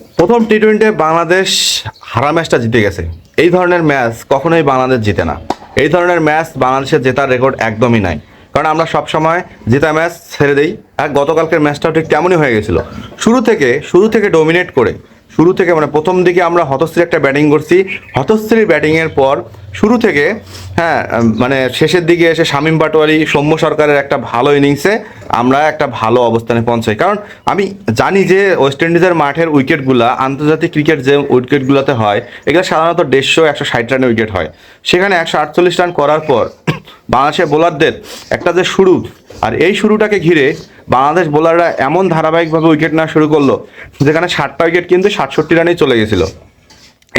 প্রথম টি টোয়েন্টিতে বাংলাদেশ হারা ম্যাচটা জিতে গেছে। এই ধরনের ম্যাচ কখনোই বাংলাদেশ জিতে না। এই ধরনের ম্যাচ বাংলাদেশের জেতার রেকর্ড একদমই নাই। কারণ আমরা সবসময় জেতা ম্যাচ ছেড়ে দিই, আর গতকালকের ম্যাচটাও ঠিক তেমনই হয়ে গেছিল। শুরু থেকে শুরু থেকে ডোমিনেট করে শুরু থেকে মানে প্রথম দিকে আমরা হতশ্রী একটা ব্যাটিং করছি। হতশ্রী ব্যাটিংয়ের পর শুরু থেকে হ্যাঁ মানে শেষের দিকে এসে শামীম পাটোয়ারি, সৌম্য সরকারের একটা ভালো ইনিংসে আমরা একটা ভালো অবস্থানে পৌঁছাই। কারণ আমি জানি যে ওয়েস্ট ইন্ডিজের মাঠের উইকেটগুলা, আন্তর্জাতিক ক্রিকেট যে উইকেটগুলোতে হয়, এগুলো সাধারণত দেড়শো একশো ষাট রানের উইকেট হয়। সেখানে একশো আটচল্লিশ রান করার পর বাংলাদেশের বোলারদের একটা যে শুরু, আর এই শুরুটাকে ঘিরে বাংলাদেশ বোলাররা এমন ধারাবাহিকভাবে উইকেট নেওয়া শুরু করল, যেখানে ষাটটা উইকেট কিন্তু সাতষট্টি রানেই চলে গেছিল।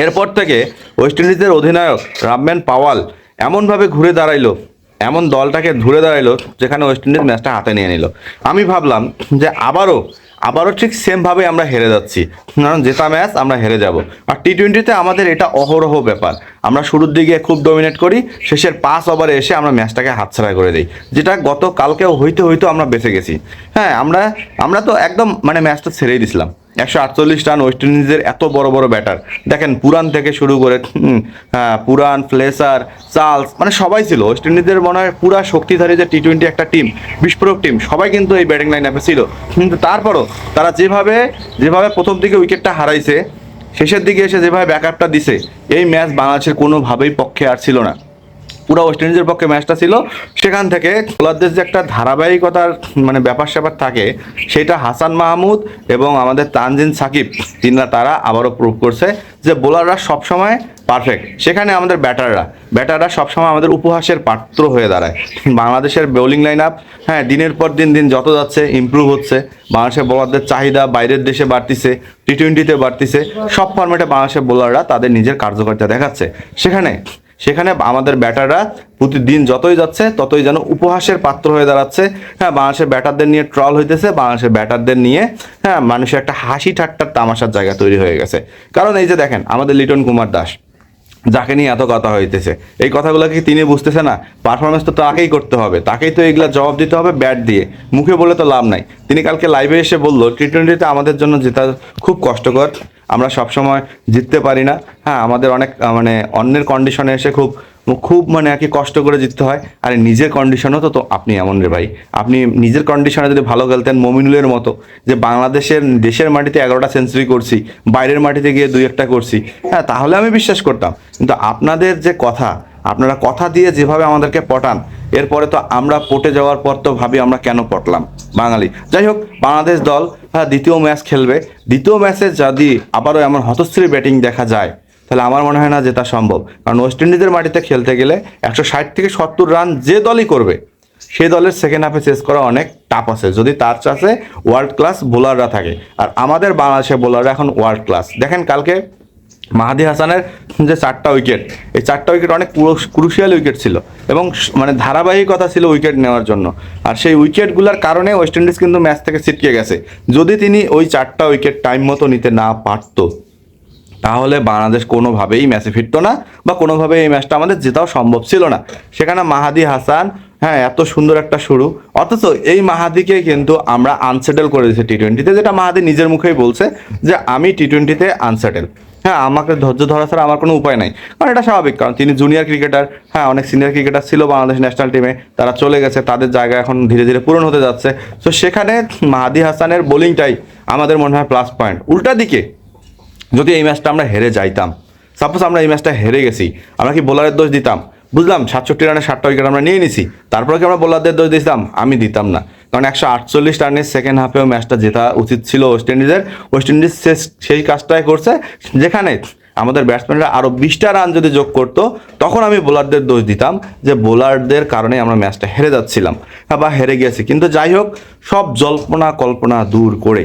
এরপর থেকে ওয়েস্ট ইন্ডিজের অধিনায়ক রামম্যান পাওয়াল এমনভাবে ঘুরে দাঁড়াইলো, এমন দলটাকে ঘুরে দাঁড়াইলো, যেখানে ওয়েস্ট ইন্ডিজ ম্যাচটা হাতে নিয়ে নিল। আমি ভাবলাম যে আবারও আবারও ঠিক সেমভাবে আমরা হেরে যাচ্ছি। কারণ জেতা ম্যাচ আমরা হেরে যাব। আর টি টোয়েন্টিতে আমাদের এটা অহরহ ব্যাপার। আমরা শুরুর দিকে খুব ডমিনেট করি, শেষের পাঁচ ওভারে এসে আমরা ম্যাচটাকে হাতছাড়া করে দিই। যেটা গত কালকেও হইতে হইতে আমরা বেঁচে গেছি। হ্যাঁ আমরা আমরা তো একদম মানে ম্যাচটা ছেড়েই দিছিলাম। একশো আটচল্লিশ রান ওয়েস্ট ইন্ডিজের এত বড় বড় ব্যাটার দেখেন পুরান থেকে শুরু করে হ্যাঁ, পুরান ফ্লেসার চার্লস মানে সবাই ছিল। ওয়েস্ট ইন্ডিজের মনে হয় পুরা শক্তিধারী যে টি টোয়েন্টি একটা টিম বিস্ফোরক টিম সবাই কিন্তু এই ব্যাটিং লাইন আপে ছিল। কিন্তু তারপরও তারা যেভাবে যেভাবে প্রথম দিকে উইকেটটা হারাইছে শেষের দিকে এসে যেভাবে ব্যাকআপটা দিছে এই ম্যাচ বাংলাদেশের কোনোভাবেই পক্ষে আর ছিল না। পুরো ওয়েস্ট ইন্ডিজের পক্ষে ম্যাচটা ছিল। সেখান থেকে বোলারদের যে একটা ধারাবাহিকতার মানে ব্যাপার স্যাপার থাকে, সেটা হাসান মাহমুদ এবং আমাদের তানজিন সাকিব, তিনরা তারা আবারও প্রুভ করছে যে বোলাররা সবসময় পারফেক্ট সেখানে আমাদের ব্যাটাররা ব্যাটাররা সবসময় আমাদের উপহাসের পাত্র হয়ে দাঁড়ায়। বাংলাদেশের বোলিং লাইন আপ হ্যাঁ দিনের পর দিন দিন যত যাচ্ছে ইমপ্রুভ হচ্ছে। বাংলাদেশের বোলারদের চাহিদা বাইরের দেশে বাড়তিছে টি টোয়েন্টিতে বাড়তিছে। সব ফর্মেটে বাংলাদেশের বোলাররা তাদের নিজের কার্যকারিতা দেখাচ্ছে। সেখানে সেখানে আমাদের ব্যাটাররা প্রতিদিন যতই যাচ্ছে, ততই যেন উপহাসের পাত্র হয়ে দাঁড়াচ্ছে। হ্যাঁ বাংলাদেশের ব্যাটারদের নিয়ে ট্রল হইতেছে, বাংলাদেশের ব্যাটারদের নিয়ে হ্যাঁ মানুষের একটা হাসি ঠাট্টার তামাশার জায়গা তৈরি হয়ে গেছে। কারণ এই যে দেখেন, আমাদের লিটন কুমার দাস, যাকে নিয়ে এত কথা হইতেছে, এই কথাগুলো কি তিনি বুঝতেছে না? পারফরমেন্স তো তাকেই করতে হবে, তাকেই তো এগুলা জবাব দিতে হবে ব্যাট দিয়ে। মুখে বলে তো লাভ নাই। তিনি কালকে লাইভে এসে বলল টি টোয়েন্টিতে আমাদের জন্য জেতা খুব কষ্টকর। আমরা সবসময় জিততে পারি না। হ্যাঁ আমাদের অনেক মানে অন্যের কন্ডিশনে এসে খুব খুব মানে আর কি কষ্ট করে জিততে হয়। আর নিজের কন্ডিশনও তো তো আপনি এমন রে ভাই। আপনি নিজের কন্ডিশনে যদি ভালো খেলতেন মমিনুলের মতো, যে বাংলাদেশের, দেশের মাটিতে এগারোটা সেঞ্চুরি করছি, বাইরের মাটিতে গিয়ে দুই একটা করছি হ্যাঁ তাহলে আমি বিশ্বাস করতাম। কিন্তু আপনাদের যে কথা আপনারা কথা দিয়ে যেভাবে আমাদেরকে পটান, এরপরে তো আমরা পটে যাওয়ার পর তো ভাবি আমরা কেন পটলাম, বাঙালি। যাই হোক, বাংলাদেশ দল হ্যাঁ দ্বিতীয় ম্যাচ খেলবে। দ্বিতীয় ম্যাচে যদি আবারও এমন হতশ্রী ব্যাটিং দেখা যায়, তাহলে আমার মনে হয় না যে তা সম্ভব। কারণ ওয়েস্ট ইন্ডিজের মাটিতে খেলতে গেলে একশো ষাট থেকে সত্তর রান যে দলই করবে, সে দলের সেকেন্ড হাফে চেস করা অনেক টাফ আছে। যদি তার চাষে ওয়ার্ল্ড ক্লাস বোলাররা থাকে। আর আমাদের বাংলাদেশের বোলাররা এখন ওয়ার্ল্ড ক্লাস দেখেন কালকে মাহাদি হাসানের যে চারটা উইকেট এই চারটা উইকেট অনেক ক্রুশিয়াল উইকেট ছিল এবং মানে ধারাবাহিকতা ছিল উইকেট নেওয়ার জন্য। আর সেই উইকেটগুলোর কারণে ওয়েস্ট ইন্ডিজ কিন্তু ম্যাচ থেকে ছিটকে গেছে। যদি তিনি ওই চারটা উইকেট টাইম মতো নিতে না পারতো, তাহলে বাংলাদেশ কোনোভাবেই ম্যাচে ফিরতো না বা কোনোভাবেই এই ম্যাচটা আমাদের জেতাও সম্ভব ছিল না। সেখানে মাহাদি হাসান হ্যাঁ এত সুন্দর একটা শুরু। অথচ এই মাহাদিকে কিন্তু আমরা আনসেটেল করে দিয়েছি টি টোয়েন্টিতে যেটা মাহাদি নিজের মুখেই বলছে যে, আমি টি টোয়েন্টিতে আনসেটেল হ্যাঁ আমাকে ধৈর্য ধরা ছাড়া আমার কোনো উপায় নাই। কারণ এটা স্বাভাবিক, কারণ তিনি জুনিয়র ক্রিকেটার হ্যাঁ অনেক সিনিয়র ক্রিকেটার ছিল বাংলাদেশ ন্যাশনাল টিমে তারা চলে গেছে, তাদের জায়গা এখন ধীরে ধীরে পূরণ হতে যাচ্ছে। তো সেখানে মাহাদি হাসানের বোলিংটাই আমাদের মনে হয় প্লাস পয়েন্ট উল্টা দিকে, যদি এই ম্যাচটা আমরা হেরে যাইতাম সাপোজ আমরা এই ম্যাচটা হেরে গেছি, আমরা কি বোলারের দোষ দিতাম? বুঝলাম সাতষট্টি রানে ষাটটা উইকেট আমরা নিয়ে নিছি। তারপরে কি আমরা বোলারদের দোষ দিতাম? আমি দিতাম না। কারণ একশো আটচল্লিশ রানের সেকেন্ড হাফেও ম্যাচটা জেতা উচিত ছিল ওয়েস্ট ইন্ডিজের ওয়েস্ট ইন্ডিজ সেই কাজটাই করছে। যেখানে আমাদের ব্যাটসম্যানরা আরও বিশটা রান যদি যোগ করতো তখন আমি বোলারদের দোষ দিতাম যে বোলারদের কারণে আমরা ম্যাচটা হেরে যাচ্ছিলাম। হ্যাঁ, বা হেরে গেছি কিন্তু যাই হোক সব জল্পনা কল্পনা দূর করে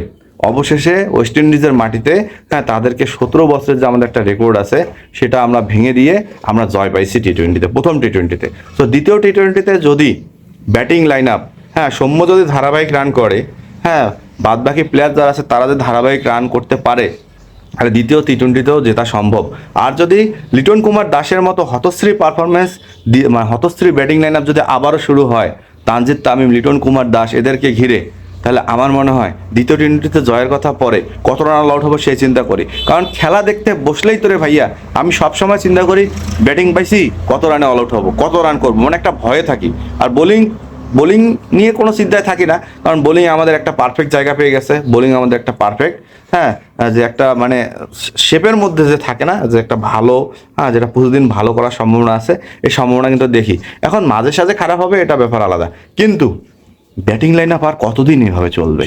অবশেষে ওয়েস্ট ইন্ডিজের মাটিতে হ্যাঁ তাদেরকে সতেরো বছরের যে আমাদের একটা রেকর্ড আছে, সেটা আমরা ভেঙে দিয়ে আমরা জয় পাইছি টি টোয়েন্টিতে প্রথম টি টোয়েন্টিতে তো দ্বিতীয় টি টোয়েন্টিতে যদি ব্যাটিং লাইন আপ হ্যাঁ সৌম্য যদি ধারাবাহিক রান করে হ্যাঁ বাদবাকি প্লেয়ার যারা আছে, তারা যদি ধারাবাহিক রান করতে পারে আর দ্বিতীয় টি টোয়েন্টিতেও জেতা সম্ভব। আর যদি লিটন কুমার দাসের মতো হতশ্রী পারফরমেন্স দিয়ে মানে হতশ্রী ব্যাটিং লাইন আপ যদি আবারও শুরু হয়, তানজিদ তামিম, লিটন কুমার দাস, এদেরকে ঘিরে তাহলে আমার মনে হয় দ্বিতীয় টি টোয়েন্টিতে জয়ের কথা পরে কত রান আউট হব সেই চিন্তা করি। কারণ খেলা দেখতে বসলেই তো রে ভাইয়া, আমি সবসময় চিন্তা করি ব্যাটিং পাইছি, কত রানে অল আউট হব, কত রান করব মানে একটা ভয়ে থাকি। আর বোলিং বোলিং নিয়ে কোনো চিন্তায় থাকি না, কারণ বোলিং আমাদের একটা পারফেক্ট জায়গা পেয়ে গেছে, বোলিং আমাদের একটা পারফেক্ট হ্যাঁ যে একটা মানে শেপের মধ্যে যে থাকে না, যে একটা ভালো হ্যাঁ যেটা প্রতিদিন ভালো করার সম্ভাবনা আছে, এই সম্ভাবনা কিন্তু দেখি। এখন মাঝে সাঝে খারাপ হবে, এটা ব্যাপার আলাদা। কিন্তু ব্যাটিং লাইন আপ আর কতদিন এভাবে চলবে?